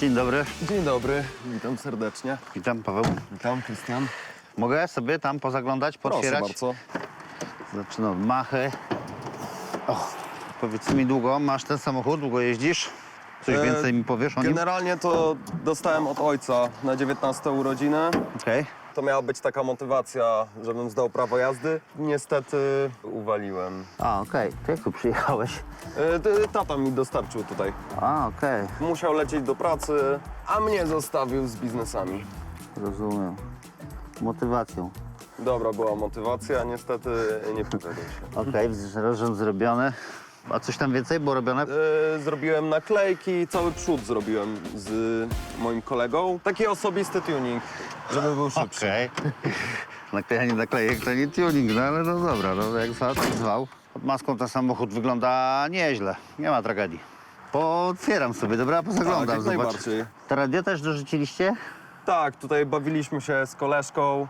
Dzień dobry, Dzień dobry, witam serdecznie. witam Paweł. Witam, Krystian. Mogę sobie tam pozaglądać, Proszę bardzo. Zaczynam od machy. O, powiedz mi długo, masz ten samochód, długo jeździsz? Coś E, więcej mi powiesz o nim? Generalnie to dostałem od ojca na 19 urodziny. Okej. To miała być taka motywacja, żebym zdał prawo jazdy. Niestety uwaliłem. A, okej. Jak tu przyjechałeś? E, t- Tata mi dostarczył tutaj. A, okej. Musiał lecieć do pracy, a mnie zostawił z biznesami. Rozumiem. Motywacją. Dobra była motywacja, niestety nie powiodł się. Okej, widzę, rozrząd zrobiony. A coś tam więcej było robione? E, Zrobiłem naklejki, cały przód zrobiłem z moim kolegą. Taki osobisty tuning, żeby był szybszy. Okej. Naklejanie naklejek to nie tuning, no ale no dobra, no jak zwał, tak zwał. Pod maską ten samochód wygląda nieźle, nie ma tragedii. Potwieram sobie, dobra? Pozaglądam, Tak, jak zobacz. najbardziej. To radio też dorzuciliście? Tak, tutaj bawiliśmy się z koleżką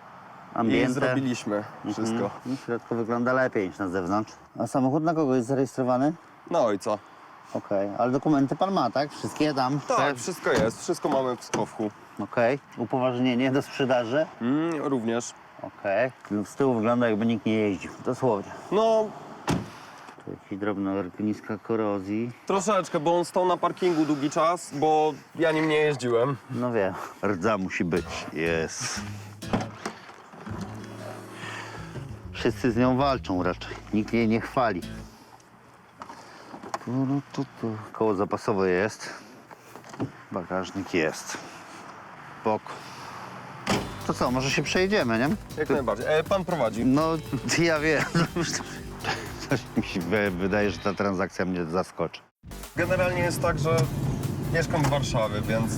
i Ambiente? zrobiliśmy wszystko. Mhm. W środku wygląda lepiej niż na zewnątrz. A samochód na kogo jest zarejestrowany? Na ojca. Okej, ale dokumenty pan ma, tak? Wszystkie tam? Tak, wszystko jest, wszystko mamy w schowku. Okej. Upoważnienie do sprzedaży? Mm, również. Okej. Z tyłu wygląda jakby nikt nie jeździł, dosłownie. No, Tu jakieś drobne ogniska korozji. troszeczkę, bo on stał na parkingu długi czas, bo ja nim nie jeździłem. No wiem. Rdza musi być. Jest. Wszyscy z nią walczą raczej. Nikt jej nie chwali. No. Koło zapasowe jest. Bagażnik jest. Bok. To co, może się przejedziemy, nie? Jak najbardziej. E, pan prowadzi. No, ja wiem. Coś mi się wy- wydaje, że ta transakcja mnie zaskoczy. Generalnie jest tak, że mieszkam w Warszawie, więc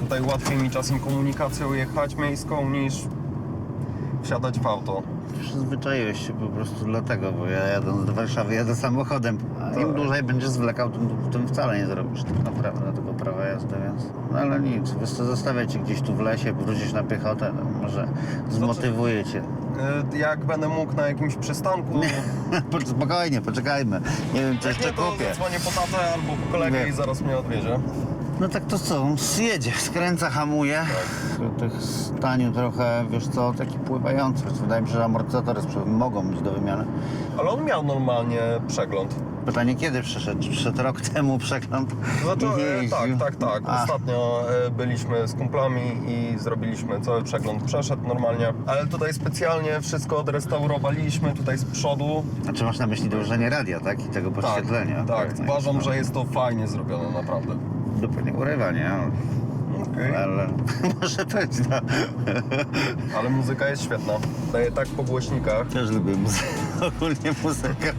tutaj łatwiej mi czasem komunikacją jechać miejską niż wsiadać w auto. Przyzwyczaiłeś się po prostu dlatego, bo ja jadąc do Warszawy jadę samochodem. A im Tak. dłużej będziesz zwlekał, tym, tym wcale nie zrobisz tak naprawdę tego prawa jazdy, więc... No ale nic, wiesz co, zostawię cię gdzieś tu w lesie, wrócisz na piechotę, no, może zmotywuję cię. E, Jak będę mógł na jakimś przystanku, Po- Spokojnie, poczekajmy. Nie wiem, jak jeszcze nie, to kupię. zadzwonię po tatę albo po kolegę i zaraz mnie odwiezie. No tak to co, jedzie, skręca, hamuje. W tych staniu trochę, wiesz co, taki pływający. Wydaje mi się, że amortyzatory mogą być do wymiany. Ale on miał normalnie przegląd. Pytanie, kiedy przyszedł? Czy Przyszedł rok temu przegląd Znaczy, i e, tak, jeździł? tak, tak. A, Ostatnio e, byliśmy z kumplami i zrobiliśmy cały przegląd. Przeszedł normalnie, ale tutaj specjalnie wszystko odrestaurowaliśmy tutaj z przodu. Znaczy masz na myśli dołożenie radia, tak? I tego Tak, podświetlenia. tak. no. Uważam, że jest to fajnie zrobione, naprawdę. Dupy nie urywa, nie? Okej. Ale może być, no. Ale muzyka jest świetna. Daje tak po głośnikach. Też lubię muzykę. Ogólnie muzykę,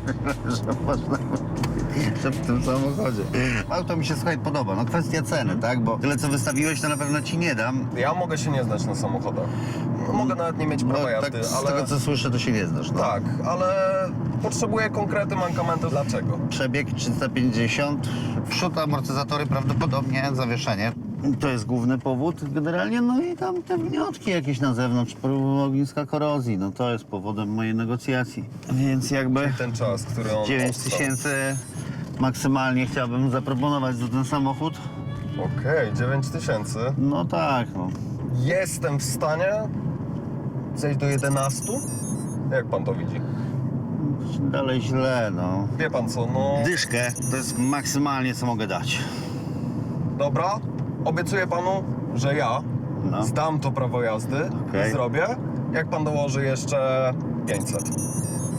że można że w tym samochodzie. Auto mi się, słuchaj, podoba. No kwestia ceny, tak? Bo tyle, co wystawiłeś, to na pewno ci nie dam. Ja mogę się nie znać na samochodach. No, mogę nawet nie mieć No, prawa tak, jazdy, z ale... tego, co słyszę, to się nie znasz. No. Tak, ale potrzebuję konkrety, mankamenty. Dlaczego? Przebieg 350, przód, amortyzatory prawdopodobnie, zawieszenie. To jest główny powód generalnie, no i tam te wniotki jakieś na zewnątrz, próba ogniska korozji, no to jest powodem mojej negocjacji. Więc jakby Ten czas, który on 9 odstał. tysięcy maksymalnie chciałbym zaproponować za ten samochód. Okej, 9 tysięcy. No tak, no. Jestem w stanie zejść do 11? Jak pan to widzi? Dalej źle, no. Wie pan co, no... Dyszkę to jest maksymalnie, co mogę dać. Dobra, obiecuję panu, że ja No. zdam to prawo jazdy Okej. i zrobię, jak pan dołoży jeszcze 500.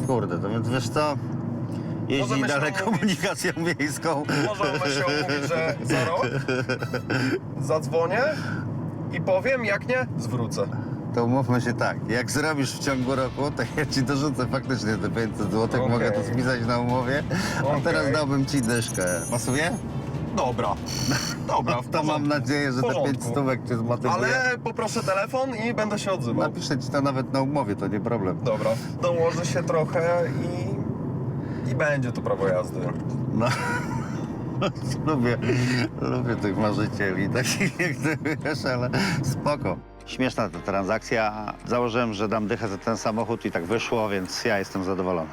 Kurde, to więc wiesz co? Jeździ Możemy się dalej umówić. komunikacją miejską. Możemy się umówić, że za rok zadzwonię i powiem, jak nie, zwrócę. To umówmy się tak, jak zrobisz w ciągu roku, to ja ci dorzucę faktycznie te 500 zł, Okej. mogę to spisać na umowie, a Okej. teraz dałbym ci dyszkę. Pasuje? Dobra, dobra, w To mam porządku. nadzieję, że W te porządku. 5 stówek cię zmotywuje. Ale poproszę telefon i będę się odzywał. Napiszę ci to nawet na umowie, to nie problem. Dobra, dołożę się trochę i, i będzie to prawo jazdy. No. lubię, lubię tych marzycieli, takich jak ty wiesz, ale spoko. Śmieszna ta transakcja. Założyłem, że dam dychę za ten samochód i tak wyszło, więc ja jestem zadowolony.